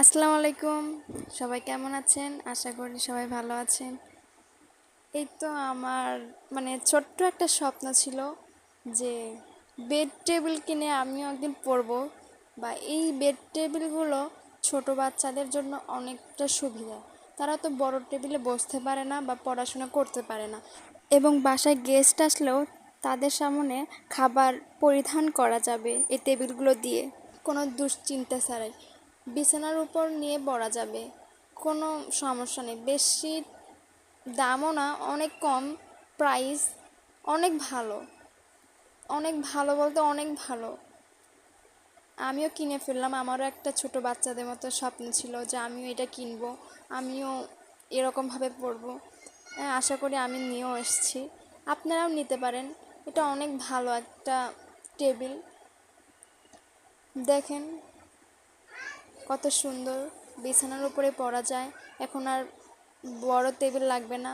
আসসালামু আলাইকুম। সবাই কেমন আছেন? আশা করি সবাই ভালো আছেন। এই তো আমার মানে ছোট্ট একটা স্বপ্ন ছিল যে বেড টেবিল কিনে আমিও একদিন পরব বা এই বেড টেবিলগুলো ছোট বাচ্চাদের জন্য অনেকটা সুবিধা। তারা তো বড় টেবিলে বসতে পারে না বা পড়াশোনা করতে পারে না এবং বাসায় গেস্ট আসলেও তাদের সামনে খাবার পরিধান করা যাবে এই টেবিলগুলো দিয়ে। কোনো দুশ্চিন্তা ছাড়াই। বিছানার উপর নিয়ে পড়া যাবে। কোনো সমস্যা নেই। বেশি দামও না অনেক কম প্রাইস অনেক ভালো। অনেক ভালো বলতে অনেক ভালো। আমিও কিনে ফেললাম। আমারও একটা ছোট বাচ্চাদের মতো স্বপ্ন ছিল যে আমিও এটা কিনবো আমিও এরকমভাবে পরবো। হ্যাঁ, আশা করি আমি নিয়েও এসেছি। আপনারাও নিতে পারেন। এটা অনেক ভালো একটা টেবিল। দেখেন। কত সুন্দর বিছানার উপরে পরা যায়। এখন আর বড় টেবিল লাগবে না।